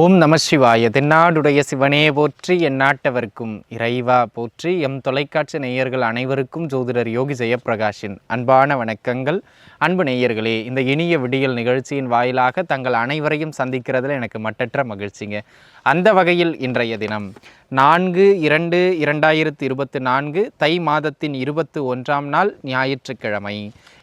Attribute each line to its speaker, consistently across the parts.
Speaker 1: ஓம் நம சிவாய. தென்னாடுடைய சிவனே போற்றி என் நாட்டவர்க்கும் இறைவா போற்றி. எம் தொலைக்காட்சி நேயர்கள் அனைவருக்கும் ஜோதிடர் யோகி ஜெயப்பிரகாஷின் அன்பான வணக்கங்கள். அன்பு நேயர்களே இந்த இனிய விடியல் நிகழ்ச்சியின் வாயிலாக தங்கள் அனைவரையும் சந்திக்கிறதுல எனக்கு மட்டற்ற மகிழ்ச்சிங்க. அந்த வகையில் இன்றைய தினம் நான்கு இரண்டு இரண்டாயிரத்து இருபத்தி நான்கு தை மாதத்தின் இருபத்து ஒன்றாம் நாள் ஞாயிற்றுக்கிழமை.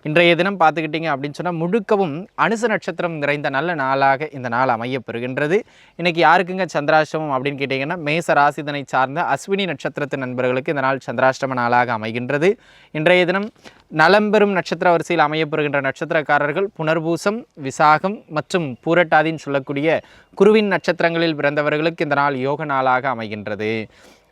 Speaker 1: இன்றைய தினம் பார்த்துக்கிட்டிங்க அப்படின்னு சொன்னால் முழுக்கவும் அனுச நட்சத்திரம் நிறைந்த நல்ல நாளாக இந்த நாள் அமையப்பெறுகின்றது இன்றைக்கி யாருக்குங்க சந்திராஷ்டமம் அப்படின்னு கேட்டிங்கன்னா மேச ராசிதனை சார்ந்த அஸ்வினி நட்சத்திரத்து நண்பர்களுக்கு இந்த நாள் சந்திராஷ்டம நாளாக அமைகின்றது. இன்றைய தினம் நலம்பெறும் நட்சத்திர வரிசையில் அமையப்பெறுகின்ற நட்சத்திரக்காரர்கள் புனர்பூசம் விசாகம் மற்றும் பூரட்டாதின்னு சொல்லக்கூடிய குருவின் நட்சத்திரங்களில் பிறந்தவர்களுக்கு இந்த நாள் யோக நாளாக அமைகின்றது.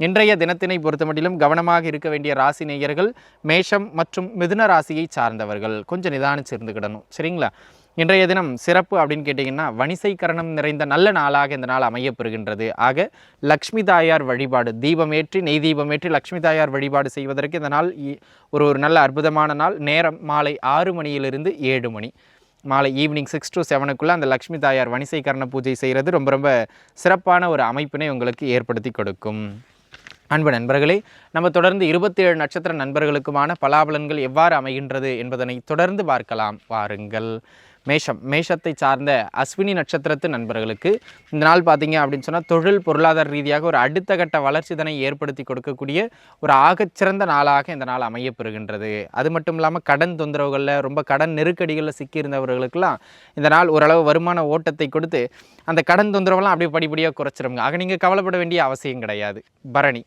Speaker 1: இன்றைய தினத்தினை பொறுத்தமட்டிலும் கவனமாக இருக்க வேண்டிய ராசி நேயர்கள் மேஷம் மற்றும் மிதுன ராசியை சார்ந்தவர்கள். கொஞ்சம் நிதானிச்சு இருந்துக்கிடணும் சரிங்களா? இன்றைய தினம் சிறப்பு அப்படின்னு கேட்டிங்கன்னா வணிசைக்கரணம் நிறைந்த நல்ல நாளாக இந்த நாள் அமையப்பெறுகின்றது. ஆக லக்ஷ்மி தாயார் வழிபாடு தீபமேற்றி நெய் தீபமேற்றி லக்ஷ்மி தாயார் வழிபாடு செய்வதற்கு இந்த நாள் இ- ஒரு ஒரு நல்ல அற்புதமான நாள். நேரம் மாலை ஆறு மணியிலிருந்து ஏழு மணி. மாலை ஈவினிங் சிக்ஸ் டு செவனுக்குள்ளே அந்த லக்ஷ்மி தாயார் வணிசைக்கரண பூஜை செய்கிறது ரொம்ப ரொம்ப சிறப்பான ஒரு அமைப்பினை உங்களுக்கு ஏற்படுத்தி கொடுக்கும். அன்பு நண்பர்களே நம்ம தொடர்ந்து இருபத்தி ஏழு நட்சத்திர நண்பர்களுக்குமான பலாபலன்கள் எவ்வாறு அமைகின்றது என்பதனை தொடர்ந்து பார்க்கலாம். வாருங்கள். மேஷம் மேஷத்தை சார்ந்த அஸ்வினி நட்சத்திரத்து நண்பர்களுக்கு இந்த நாள் பார்த்தீங்க அப்படின்னு சொன்னால் தொழில் பொருளாதார ரீதியாக ஒரு அடுத்த கட்ட வளர்ச்சிதனை ஏற்படுத்தி கொடுக்கக்கூடிய ஒரு ஆகச்சிறந்த நாளாக இந்த நாள் அமையப்பெறுகின்றது. அது மட்டும் இல்லாமல் கடன் தொந்தரவுகளில் ரொம்ப கடன் நெருக்கடிகளில் சிக்கியிருந்தவர்களுக்கெல்லாம் இந்த நாள் ஓரளவு வருமான ஓட்டத்தை கொடுத்து அந்த கடன் தொந்தரவெல்லாம் அப்படியே படிப்படியாக குறைச்சிருங்க ஆக நீங்கள் கவலைப்பட வேண்டிய அவசியம் கிடையாது. பரணி.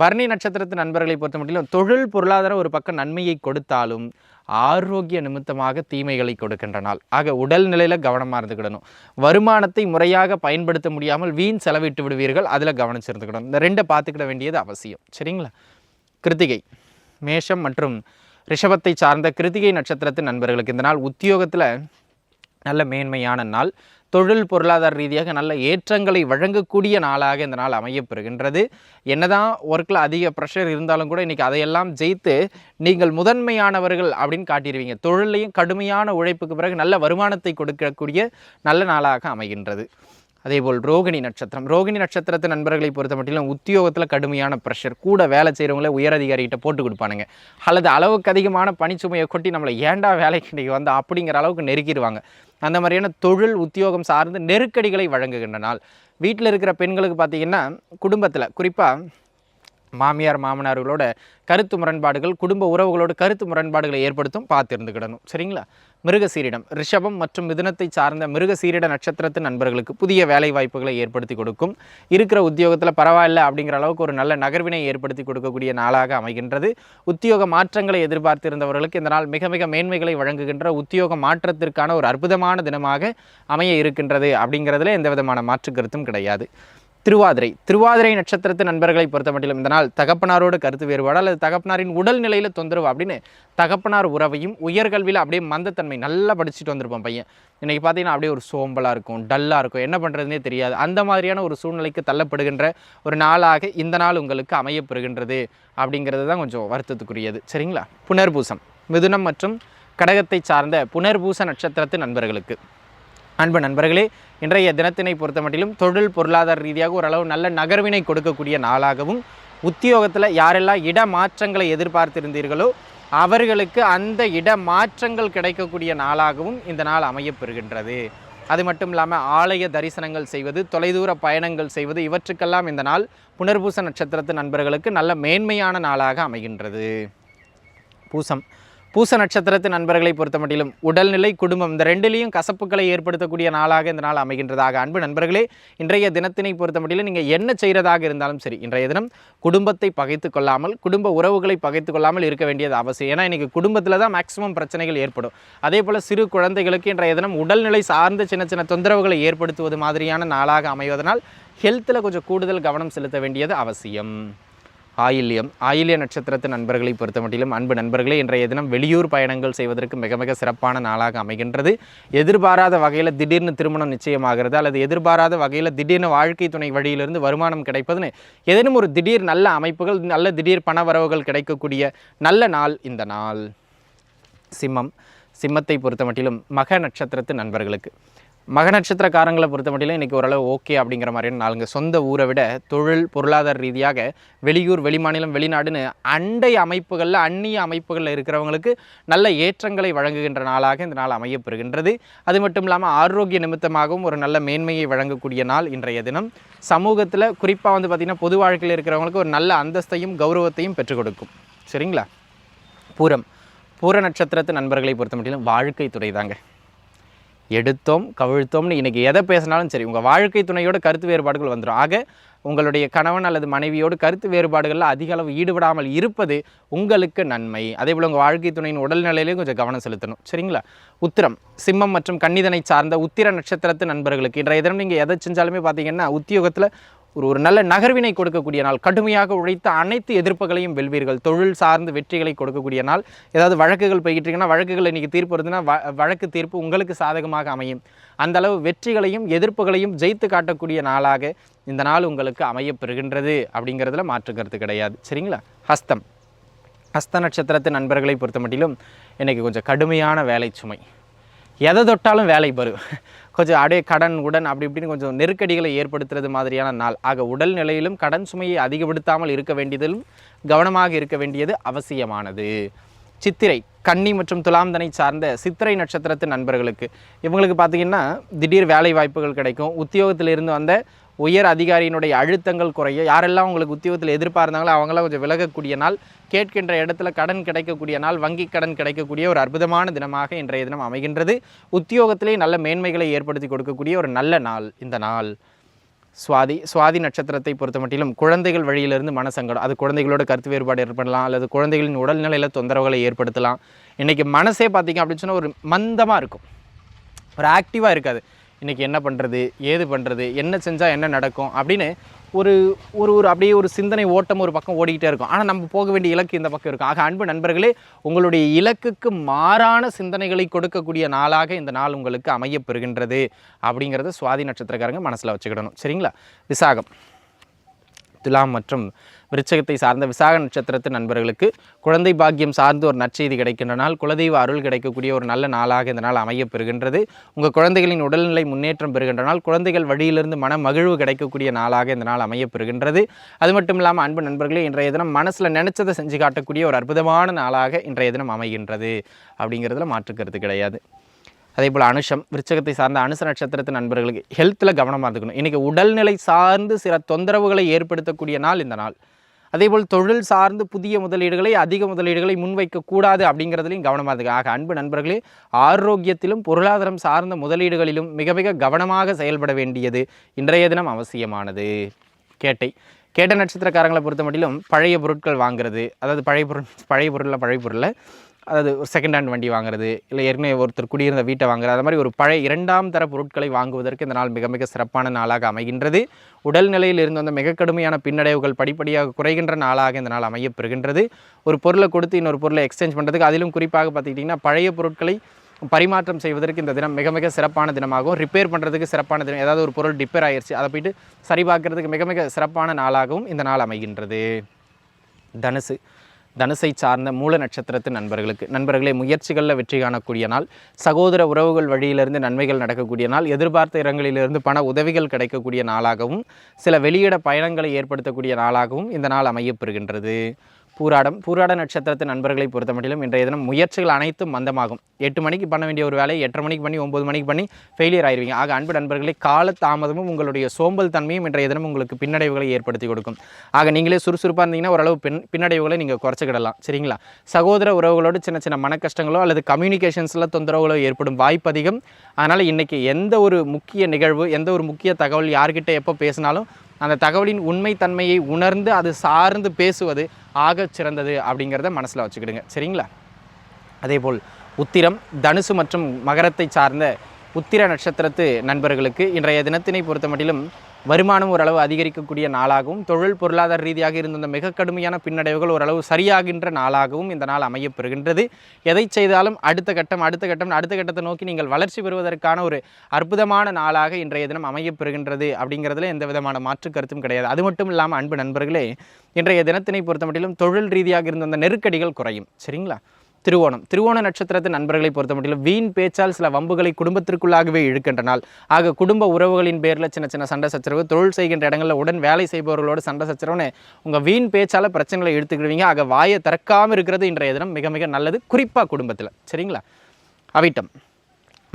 Speaker 1: பரணி நட்சத்திரத்து நண்பர்களை பொறுத்த மட்டும் தொழில் பொருளாதார ஒரு பக்கம் நன்மையை கொடுத்தாலும் ஆரோக்கிய நிமித்தமாக தீமைகளை கொடுக்கின்ற நாள். ஆக உடல்நிலையில் கவனமாக இருந்துக்கிடணும். வருமானத்தை முறையாக பயன்படுத்த முடியாமல் வீண் செலவிட்டு விடுவீர்கள். அதில் கவனிச்சிருந்துக்கிடணும் இந்த ரெண்டை பார்த்துக்கிட வேண்டியது அவசியம். சரிங்களா? கிருத்திகை மேஷம் மற்றும் ரிஷபத்தை சார்ந்த கிருத்திகை நட்சத்திரத்து நண்பர்களுக்கு இந்த நாள் உத்தியோகத்தில் நல்ல மேன்மையான நாள். தொழில் பொருளாதார ரீதியாக நல்ல ஏற்றங்களை வழங்கக்கூடிய நாளாக இந்த நாள் அமையப்பெறுகின்றது. என்னதான் ஒர்க்கில் அதிக ப்ரெஷர் இருந்தாலும் கூட இன்றைக்கி அதையெல்லாம் ஜெயித்து நீங்கள் முதன்மையானவர்கள் அப்படின்னு காட்டிடுவீங்க தொழிலையும் கடுமையான உழைப்புக்கு பிறகு நல்ல வருமானத்தை கொடுக்கக்கூடிய நல்ல நாளாக அமைகின்றது. அதேபோல் ரோகிணி நட்சத்திரம். ரோகிணி நட்சத்திரத்து நண்பர்களை பொறுத்த மட்டிலும் உத்தியோகத்தில் கடுமையான ப்ரெஷர் கூட வேலை செய்கிறவங்களே உயரதிகாரிகிட்ட போட்டு கொடுப்பானுங்க. அல்லது அளவுக்கு அதிகமான பணிச்சுமையை கொட்டி நம்மளை ஏன்டா வேலைக்கு இன்றைக்கி வந்து? அப்படிங்கிற அளவுக்கு நெருக்கிடுவாங்க. அந்த மாதிரியான தொழில் உத்தியோகம் சார்ந்து நெருக்கடிகளை வழங்குகின்ற நாள். வீட்டில் இருக்கிற பெண்களுக்கு பார்த்தீங்கன்னா குடும்பத்தில் குறிப்பாக மாமியார் மாமனார்களோட கருத்து முரண்பாடுகள் குடும்ப உறவுகளோட கருத்து முரண்பாடுகளை ஏற்படுத்தும் பார்த்து இருந்துக்கிடணும் சரிங்களா? மிருகசீரிடம். ரிஷபம் மற்றும் மிதுனத்தை சார்ந்த மிருகசீரிட நட்சத்திரத்தின் நண்பர்களுக்கு புதிய வேலை வாய்ப்புகளை ஏற்படுத்தி கொடுக்கும். இருக்கிற உத்தியோகத்தில் பரவாயில்ல அப்படிங்கிற அளவுக்கு ஒரு நல்ல நகர்வினை ஏற்படுத்தி கொடுக்கக்கூடிய நாளாக அமைகின்றது. உத்தியோக மாற்றங்களை எதிர்பார்த்திருந்தவர்களுக்கு இந்த நாள் மிக மிக மேன்மைகளை வழங்குகின்ற உத்தியோக மாற்றத்திற்கான ஒரு அற்புதமான தினமாக அமைய இருக்கின்றது அப்படிங்கிறதுல எந்த விதமான மாற்று கருத்தும் கிடையாது. திருவாதிரை. திருவாதிரை நட்சத்திரத்து நண்பர்களை பொறுத்த மட்டிலும் இந்த நாள் தகப்பனாரோட கருத்து வேறுபாடு அல்லது தகப்பனாரின் உடல்நிலையில் தொந்தரவு அப்படின்னு தகப்பனார் உறவையும் உயர்கல்வியில் அப்படியே மந்தத்தன்மை நல்லா படிச்சுட்டு வந்திருப்பான் பையன். இன்றைக்கி பார்த்தீங்கன்னா அப்படியே ஒரு சோம்பலாக இருக்கும் டல்லாக இருக்கும். என்ன பண்ணுறதுனே தெரியாது. அந்த மாதிரியான ஒரு சூழ்நிலைக்கு தள்ளப்படுகின்ற ஒரு நாளாக இந்த நாள் உங்களுக்கு அமையப்பெறுகின்றது அப்படிங்கிறது தான் கொஞ்சம் வருத்தத்துக்குரியது. சரிங்களா? புனர்பூசம். மிதுனம் மற்றும் கடகத்தை சார்ந்த புனர்பூச நட்சத்திரத்து நண்பர்களுக்கு. அன்பு நண்பர்களே இன்றைய தினத்தினை பொறுத்த மட்டிலும் தொழில் பொருளாதார ரீதியாக ஓரளவு நல்ல நகர்வினை கொடுக்கக்கூடிய நாளாகவும் உத்தியோகத்தில் யாரெல்லாம் இட மாற்றங்களை எதிர்பார்த்திருந்தீர்களோ அவர்களுக்கு அந்த இட மாற்றங்கள் கிடைக்கக்கூடிய நாளாகவும் இந்த நாள் அமையப்பெறுகின்றது. அது மட்டும் இல்லாமல் ஆலய தரிசனங்கள் செய்வது தொலைதூர பயணங்கள் செய்வது இவற்றுக்கெல்லாம் இந்த நாள் புனர்பூச நட்சத்திரத்து நண்பர்களுக்கு நல்ல மேன்மையான நாளாக அமைகின்றது. பூசம். பூச நட்சத்திரத்து நண்பர்களை பொறுத்த மட்டிலும் உடல்நிலை குடும்பம் இந்த ரெண்டுலேயும் கசப்புகளை ஏற்படுத்தக்கூடிய நாளாக இந்த நாள் அமைகின்றதாக. அன்பு நண்பர்களே இன்றைய தினத்தினை பொறுத்த மட்டிலும் நீங்கள் என்ன செய்கிறதாக இருந்தாலும் சரி இன்றைய தினம் குடும்பத்தை பகைத்து கொள்ளாமல் குடும்ப உறவுகளை பகைத்து கொள்ளாமல் இருக்க வேண்டியது அவசியம். ஏன்னா இன்றைக்கி குடும்பத்தில் தான் மேக்ஸிமம் பிரச்சனைகள் ஏற்படும். அதே போல் சிறு குழந்தைகளுக்கு இன்றைய தினம் உடல்நிலை சார்ந்த சின்ன சின்ன தொந்தரவுகளை ஏற்படுத்துவது மாதிரியான நாளாக அமைவதனால் ஹெல்த்தில் கொஞ்சம் கூடுதல் கவனம் செலுத்த வேண்டியது அவசியம். ஆயில்யம் ஆயில்ய நட்சத்திரத்து நண்பர்களை பொறுத்த மட்டிலும் அன்பு நண்பர்களே இன்றைய தினம் வெளியூர் பயணங்கள் செய்வதற்கு மிக மிக சிறப்பான நாளாக அமைகின்றது. எதிர்பாராத வகையில் திடீர்னு திருமணம் நிச்சயமாகிறது அல்லது எதிர்பாராத வகையில் திடீர்னு வாழ்க்கை துணை வழியிலிருந்து வருமானம் கிடைப்பதுன்னு ஏதேனும் ஒரு திடீர் நல்ல அமைப்புகள் நல்ல திடீர் பண வரவுகள் கிடைக்கக்கூடிய நல்ல நாள் இந்த நாள். சிம்மம் சிம்மத்தை பொறுத்த மட்டிலும் மக நட்சத்திரத்து நண்பர்களுக்கு. மக நட்சத்திரக்காரங்களை பொறுத்த மட்டும் இன்றைக்கி ஓரளவு ஓகே அப்படிங்கிற மாதிரியான நாளுங்க. சொந்த ஊரை விட தொழில் பொருளாதார ரீதியாக வெளியூர் வெளிமாநிலம் வெளிநாடுன்னு அண்டை அமைப்புகளில் அந்நிய அமைப்புகளில் இருக்கிறவங்களுக்கு நல்ல ஏற்றங்களை வழங்குகின்ற நாளாக இந்த நாள் அமையப்பெறுகின்றது. அது மட்டும் இல்லாமல் ஆரோக்கிய நிமித்தமாகவும் ஒரு நல்ல மேன்மையை வழங்கக்கூடிய நாள் இன்றைய தினம். சமூகத்தில் குறிப்பாக வந்து பார்த்திங்கன்னா பொது வாழ்க்கையில் இருக்கிறவங்களுக்கு ஒரு நல்ல அந்தஸ்தையும் கௌரவத்தையும் பெற்றுக் கொடுக்கும். சரிங்களா? பூரம். பூர நட்சத்திரத்து நண்பர்களை பொறுத்த மட்டும் வாழ்க்கை துறை தாங்க. எடுத்தோம் கவிழ்த்தோம்னு இன்றைக்கி எதை பேசினாலும் சரி உங்கள் வாழ்க்கை துணையோட கருத்து வேறுபாடுகள் வந்துடும் ஆக உங்களுடைய கணவன் அல்லது மனைவியோடு கருத்து வேறுபாடுகளில் அதிக அளவு ஈடுபடாமல் இருப்பது உங்களுக்கு நன்மை. அதே போல் உங்கள் வாழ்க்கை துணையின் உடல்நிலையிலையும் கொஞ்சம் கவனம் செலுத்தணும். சரிங்களா? உத்திரம். சிம்மம் மற்றும் கன்னிதனை சார்ந்த உத்திர நட்சத்திரத்து நண்பர்களுக்கு இன்றைய தினம் நீங்கள் எதை செஞ்சாலுமே பார்த்தீங்கன்னா உத்தியோகத்தில் ஒரு ஒரு நல்ல நகர்வினை கொடுக்கக்கூடிய நாள். கடுமையாக உழைத்த அனைத்து எதிர்ப்புகளையும் வெல்வீர்கள். தொழில் சார்ந்து வெற்றிகளை கொடுக்கக்கூடிய நாள். ஏதாவது வழக்குகள் போய்கிட்டு இருக்குன்னா வழக்குகள் இன்றைக்கி தீர்ப்பு வருதுன்னா வ- வழக்கு தீர்ப்பு உங்களுக்கு சாதகமாக அமையும். அந்த அளவு வெற்றிகளையும் எதிர்ப்புகளையும் ஜெயித்து காட்டக்கூடிய நாளாக இந்த நாள் உங்களுக்கு அமையப்பெறுகின்றது அப்படிங்கிறதுல மாற்று கருத்து கிடையாது. சரிங்களா? ஹஸ்தம். ஹஸ்த நட்சத்திரத்து நண்பர்களை பொறுத்த மட்டிலும் இன்றைக்கி கொஞ்சம் கடுமையான வேலை சுமை. எதை தொட்டாலும் வேலை வரும் கொஞ்சம் அப்படியே கடன் உடன் அப்படி இப்படின்னு கொஞ்சம் நெருக்கடிகளை ஏற்படுத்துறது மாதிரியான நாள். ஆக உடல் நிலையிலும் கடன் சுமையை அதிகப்படுத்தாமல் இருக்க வேண்டியதிலும் கவனமாக இருக்க வேண்டியது அவசியமானது. சித்திரை கன்னி மற்றும் துலாம்தனை சார்ந்த சித்திரை நட்சத்திரத்து நண்பர்களுக்கு. இவங்களுக்கு பார்த்தீங்கன்னா திடீர் வேலை வாய்ப்புகள் கிடைக்கும். உத்தியோகத்திலிருந்து வந்த உயர் அதிகாரியினுடைய அழுத்தங்கள் குறைய யாரெல்லாம் உங்களுக்கு உத்தியோகத்தில் எதிர்பார்ந்தாங்களோ அவங்களாம் கொஞ்சம் விலகக்கூடிய நாள் கேட்கின்ற இடத்துல கடன் கிடைக்கக்கூடிய நாள் வங்கி கடன் கிடைக்கக்கூடிய ஒரு அற்புதமான தினமாக இன்றைய தினம் அமைகின்றது. உத்தியோகத்திலே நல்ல மேன்மைகளை ஏற்படுத்தி கொடுக்கக்கூடிய ஒரு நல்ல நாள் இந்த நாள். சுவாதி சுவாதி நட்சத்திரத்தை பொறுத்த மட்டிலும் குழந்தைகள் வழியிலிருந்து மனசங்கடம் அது குழந்தைகளோட கருத்து வேறுபாடு ஏற்படலாம் அல்லது குழந்தைகளின் உடல்நிலையில் தொந்தரவுகளை ஏற்படுத்தலாம். இன்றைக்கி மனசே பார்த்தீங்க அப்படின்னு சொன்னால் ஒரு மந்தமாக இருக்கும். ஒரு ஆக்டிவாக இருக்காது. இன்றைக்கி என்ன பண்ணுறது ஏது பண்ணுறது என்ன செஞ்சால் என்ன நடக்கும் அப்படின்னு ஒரு ஒரு ஒரு அப்படியே ஒரு சிந்தனை ஓட்டம் ஒரு பக்கம் ஓடிக்கிட்டே இருக்கும். ஆனால் நம்ம போக வேண்டிய இலக்கு இந்த பக்கம் இருக்கும். ஆக அன்பு நண்பர்களே உங்களுடைய இலக்குக்கு மாறான சிந்தனைகளை கொடுக்கக்கூடிய நாளாக இந்த நாள் உங்களுக்கு அமையப்பெறுகின்றது அப்படிங்கிறத சுவாதி நட்சத்திரக்காரங்க மனசில் வச்சுக்கிடணும். சரிங்களா? விசாகம். துலாம் மற்றும் விருச்சகத்தை சார்ந்த விசாக நட்சத்திரத்து நண்பர்களுக்கு குழந்தை பாக்கியம் சார்ந்து ஒரு நற்செய்தி கிடைக்கின்ற நாள் குலதெய்வ அருள் கிடைக்கக்கூடிய ஒரு நல்ல நாளாக இந்த நாள் அமையப் பெறுகின்றது. உங்கள் குழந்தைகளின் உடல்நிலை முன்னேற்றம் பெறுகின்ற நாள் குழந்தைகள் வழியிலிருந்து மன மகிழ்வு கிடைக்கக்கூடிய நாளாக இந்த நாள் அமையப் பெறுகின்றது. அது மட்டும் இல்லாமல் அன்பு நண்பர்களே இன்றைய தினம் மனசில் நினைச்சதை செஞ்சு காட்டக்கூடிய ஒரு அற்புதமான நாளாக இன்றைய தினம் அமைகின்றது அப்படிங்கிறதுல மாற்றுக்கிறது கிடையாது. அதே போல் அனுஷம் விருச்சகத்தை சார்ந்த அனுச நட்சத்திரத்து நண்பர்களுக்கு ஹெல்த்தில் கவனமாக இருந்துக்கணும். இன்றைக்கி உடல்நிலை சார்ந்து சில தொந்தரவுகளை ஏற்படுத்தக்கூடிய நாள் இந்த நாள். அதேபோல் தொழில் சார்ந்து புதிய முதலீடுகளை அதிக முதலீடுகளை முன்வைக்கக்கூடாது அப்படிங்கிறதுலையும் கவனமாக இருக்குது ஆக அன்பு நண்பர்களே ஆரோக்கியத்திலும் பொருளாதாரம் சார்ந்த முதலீடுகளிலும் மிக மிக கவனமாக செயல்பட வேண்டியது இன்றைய தினம் அவசியமானது. கேட்டை. கேட்ட நட்சத்திரக்காரங்களை பொறுத்த மட்டிலும் பழைய பொருட்கள் வாங்குறது அதாவது பழைய பொருள் பழைய பொருளில் பழைய பொருளில் அதாவது ஒரு செகண்ட் ஹேண்ட் வண்டி வாங்குறது இல்லை ஏற்கனவே ஒருத்தர் குடியிருந்த வீட்டை வாங்குறது அது மாதிரி ஒரு பழைய இரண்டாம் தர பொருட்களை வாங்குவதற்கு இந்த நாள் மிக மிக சிறப்பான நாளாக அமைகின்றது. உடல்நிலையில் இருந்து வந்த மிக கடுமையான பின்னடைவுகள் படிப்படியாக குறைகின்ற நாளாக இந்த நாள் அமையப்பெறுகின்றது. ஒரு பொருளை கொடுத்து இன்னொரு பொருளை எக்ஸ்சேஞ்ச் பண்ணுறதுக்கு அதிலும் குறிப்பாக பார்த்துக்கிட்டிங்கன்னா பழைய பொருட்களை பரிமாற்றம் செய்வதற்கு இந்த தினம் மிக மிக சிறப்பான தினமாகவும் ரிப்பேர் பண்ணுறதுக்கு சிறப்பான தினம் ஏதாவது ஒரு பொருள் டிப்பேர் ஆயிடுச்சு அதை போயிட்டு சரிபார்க்கறதுக்கு மிக மிக சிறப்பான நாளாகவும் இந்த நாள் அமைகின்றது. தனுசு. தனுசை சார்ந்த மூல நட்சத்திரத்து நண்பர்களுக்கு. நண்பர்களே முயற்சிகளில் வெற்றி காணக்கூடிய நாள். சகோதர உறவுகள் வழியிலிருந்து நன்மைகள் நடக்கக்கூடிய நாள். எதிர்பார்த்த இடங்களிலிருந்து பண உதவிகள் கிடைக்கக்கூடிய நாளாகவும் சில வெளியிட பயணங்களை ஏற்படுத்தக்கூடிய நாளாகவும் இந்த நாள் அமையப்பெறுகின்றது பூராடம் பூராட நட்சத்திரத்து நண்பர்களை பொறுத்தமட்டிலும் இன்றைய தினம் முயற்சிகள் அனைத்தும் மந்தமாகும். எட்டு மணிக்கு பண்ண வேண்டிய ஒரு வேலையை எட்டரை மணிக்கு பண்ணி ஒம்பது மணிக்கு பண்ணி ஃபெயிலியர் ஆயிருவீங்க. ஆக அன்பு நண்பர்களே கால தாமதமும் உங்களுடைய சோம்பல் தன்மையும் இன்றைய தினம் உங்களுக்கு பின்னடைவுகளை ஏற்படுத்தி கொடுக்கும். ஆக நீங்களே சுறுசுறுப்பாக இருந்தீங்கன்னா ஓரளவு பின் பின்னடைவுகளை நீங்கள் குறைச்சிக்கிடலாம். சரிங்களா? சகோதர உறவுகளோடு சின்ன சின்ன மன கஷ்டங்களோ அல்லது கம்யூனிகேஷன்ஸில் தொந்தரவுகளோ ஏற்படும் வாய்ப்பு அதிகம். அதனால் இன்றைக்கி எந்த ஒரு முக்கிய நிகழ்வு எந்த ஒரு முக்கிய தகவல் யார்கிட்ட எப்போ பேசினாலும் அந்த தகவலின் உண்மைத்தன்மையை உணர்ந்து அது சார்ந்து பேசுவது ஆக சிறந்தது அப்படிங்கிறத மனசில் வச்சுக்கிடுங்க. சரிங்களா? அதேபோல் உத்திரம் தனுசு மற்றும் மகரத்தை சார்ந்த உத்திர நட்சத்திரத்து நண்பர்களுக்கு இன்றைய தினத்தினை பொறுத்த மட்டிலும் வருமானம் ஓரளவு அதிகரிக்கக்கூடிய நாளாகவும் தொழில் பொருளாதார ரீதியாக இருந்த அந்த மிக கடுமையான பின்னடைவுகள் ஓரளவு சரியாகின்ற நாளாகவும் இந்த நாள் அமையப்பெறுகின்றது. எதை செய்தாலும் அடுத்த கட்டம் அடுத்த கட்டம் அடுத்த கட்டத்தை நோக்கி நீங்கள் வளர்ச்சி பெறுவதற்கான ஒரு அற்புதமான நாளாக இன்றைய தினம் அமையப்பெறுகின்றது அப்படிங்கிறதுல எந்த விதமான மாற்று கருத்தும் கிடையாது. அது மட்டும் இல்லாமல் அன்பு நண்பர்களே இன்றைய தினத்தினை பொறுத்த மட்டிலும் தொழில் ரீதியாக இருந்த அந்த நெருக்கடிகள் குறையும். சரிங்களா? திருவோணம். திருவோண நட்சத்திரத்து நண்பர்களை பொறுத்த மட்டும் வீண் பேச்சால் சில வம்புகளை குடும்பத்திற்குள்ளாகவே இழுக்கின்ற நாள் ஆக குடும்ப உறவுகளின் பேரில் சின்ன சின்ன சண்டை சச்சரவு தொழில் செய்கின்ற இடங்களில் உடன் வேலை செய்பவர்களோடு சண்டை சச்சரவுன்னு உங்கள் வீண் பேச்சால் பிரச்சனைகளை எடுத்துக்கிடுவீங்க ஆக வாயை திறக்காமல் இருக்கிறது இன்றைய தினம் மிக மிக நல்லது. குறிப்பாக குடும்பத்தில். சரிங்களா? அவிட்டம்.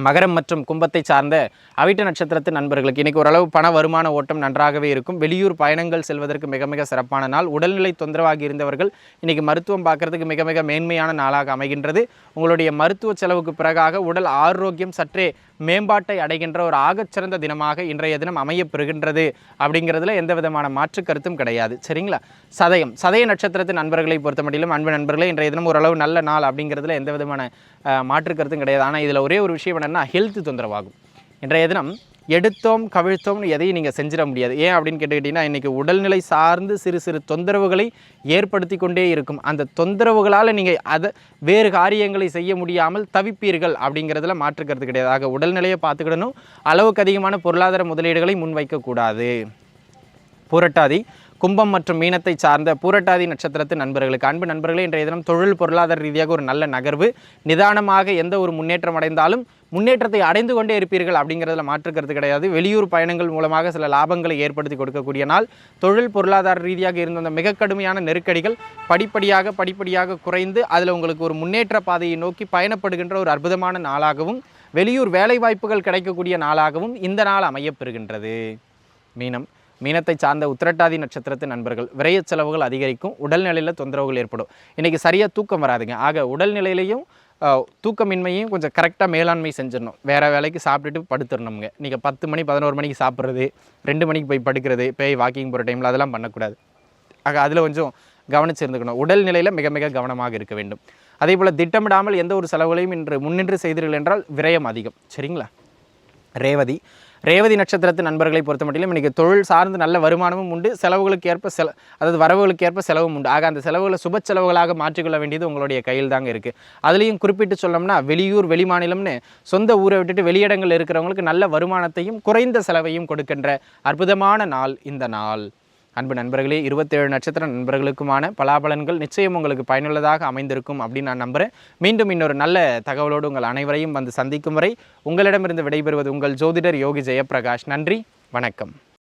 Speaker 1: மகரம் மற்றும் கும்பத்தை சார்ந்த அவிட்ட நட்சத்திரத்து நண்பர்களுக்கு இன்றைக்கி ஓரளவு பண வருமான ஓட்டம் நன்றாகவே இருக்கும். வெளியூர் பயணங்கள் செல்வதற்கு மிக மிக சிறப்பான நாள். உடல்நிலை தொந்தரவாகி இருந்தவர்கள் இன்றைக்கி மருத்துவம் பார்க்கறதுக்கு மிக மிக மேன்மையான நாளாக அமைகின்றது. உங்களுடைய மருத்துவ செலவுக்கு பிறகாக உடல் ஆரோக்கியம் சற்றே மேம்பாட்டை அடைகின்ற ஒரு ஆகச்சிறந்த தினமாக இன்றைய தினம் அமையப்பெறுகின்றது அப்படிங்கிறதுல எந்த விதமான மாற்று கருத்தும் கிடையாது. சரிங்களா? சதயம். சதய நட்சத்திரத்தின் நண்பர்களை பொறுத்த மட்டிலும் அன்பு நண்பர்களே இன்றைய தினம் ஓரளவு நல்ல நாள் அப்படிங்கிறதுல எந்த விதமான மாற்று கருத்தும் கிடையாது. ஆனால் இதில் ஒரே ஒரு விஷயம் என்னென்னா ஹெல்த் தொந்தரவாகும். இன்றைய தினம் எடுத்தோம் கவிழ்த்தோம்னு எதையும் நீங்கள் செஞ்சிட முடியாது. ஏன் அப்படின்னு கேட்டுக்கிட்டிங்கன்னா இன்றைக்கி உடல்நிலை சார்ந்து சிறு சிறு தொந்தரவுகளை ஏற்படுத்தி கொண்டே இருக்கும். அந்த தொந்தரவுகளால் நீங்கள் அதை வேறு காரியங்களை செய்ய முடியாமல் தவிப்பீர்கள் அப்படிங்கிறதுல மாற்றுக்கிறது கிடையாது. ஆக உடல்நிலையை பார்த்துக்கிடணும். அளவுக்கு அதிகமான பொருளாதார முதலீடுகளை முன்வைக்கக்கூடாது புரட்டாதி கும்பம் மற்றும் மீனத்தை சார்ந்த பூரட்டாதி நட்சத்திரத்து நண்பர்களுக்கு அன்பு நண்பர்களே இன்றைய தினம் தொழில் பொருளாதார ரீதியாக ஒரு நல்ல நகர்வு. நிதானமாக எந்த ஒரு முன்னேற்றம் அடைந்தாலும் முன்னேற்றத்தை அடைந்து கொண்டே இருப்பீர்கள் அப்படிங்கிறதுல மாற்றுக்கிறது கிடையாது. வெளியூர் பயணங்கள் மூலமாக சில லாபங்களை ஏற்படுத்தி கொடுக்கக்கூடிய நாள். தொழில் பொருளாதார ரீதியாக இருந்த அந்த மிக கடுமையான நெருக்கடிகள் படிப்படியாக படிப்படியாக குறைந்து அதில் உங்களுக்கு ஒரு முன்னேற்ற பாதையை நோக்கி பயணப்படுகின்ற ஒரு அற்புதமான நாளாகவும் வெளியூர் வேலைவாய்ப்புகள் கிடைக்கக்கூடிய நாளாகவும் இந்த நாள் அமையப்பெறுகின்றது. மீனம் மீனத்தை சார்ந்த உத்திரட்டாதி நட்சத்திரத்து நண்பர்கள் விரைய செலவுகள் அதிகரிக்கும் உடல்நிலையில் தொந்தரவுகள் ஏற்படும். இன்றைக்கி சரியாக தூக்கம் வராதுங்க. ஆக உடல்நிலையிலையும் தூக்கமின்மையும் கொஞ்சம் கரெக்டாக மேலாண்மை செஞ்சிடணும். வேறு வேலைக்கு சாப்பிட்டுட்டு படுத்துடணுங்க நீங்கள் பத்து மணி பதினோரு மணிக்கு சாப்பிட்றது ரெண்டு மணிக்கு போய் படுக்கிறது பேய் வாக்கிங் போகிற டைமில் அதெல்லாம் பண்ணக்கூடாது. ஆக அதில் கொஞ்சம் கவனிச்சு இருந்துக்கணும் உடல்நிலையில் மிக மிக கவனமாக இருக்க வேண்டும். அதே போல் திட்டமிடாமல் எந்த ஒரு செலவுகளையும் இன்று முன்னின்று செய்தீர்கள் என்றால் விரயம் அதிகம். சரிங்களா? ரேவதி ரேவதி நட்சத்திரத்து நண்பர்களை பொறுத்த மட்டிலும் இன்றைக்கி தொழில் சார்ந்து நல்ல வருமானமும் உண்டு செலவுகளுக்கு ஏற்ப செல அதாவது வரவுகளுக்கு ஏற்ப செலவும் உண்டு. ஆக அந்த செலவுகளை சுப செலவுகளாக மாற்றிக்கொள்ள வேண்டியது உங்களுடைய கையில் தாங்க இருக்குது அதுலேயும் குறிப்பிட்டு சொல்லோம்னா வெளியூர் வெளிமாநிலம்னு சொந்த ஊரை விட்டுட்டு வெளியிடங்கள் இருக்கிறவங்களுக்கு நல்ல வருமானத்தையும் குறைந்த செலவையும் கொடுக்கின்ற அற்புதமான நாள் இந்த நாள். அன்பு நண்பர்களே இருபத்தேழு நட்சத்திர நண்பர்களுக்குமான பலாபலன்கள் நிச்சயம் உங்களுக்கு பயனுள்ளதாக அமைந்திருக்கும் அப்படின்னு நான் நம்புகிறேன் மீண்டும் இன்னொரு நல்ல தகவலோடு உங்கள் அனைவரையும் வந்து சந்திக்கும் வரை உங்களிடமிருந்து விடைபெறுவது உங்கள் ஜோதிடர் யோகி ஜெயபிரகாஷ் நன்றி வணக்கம்.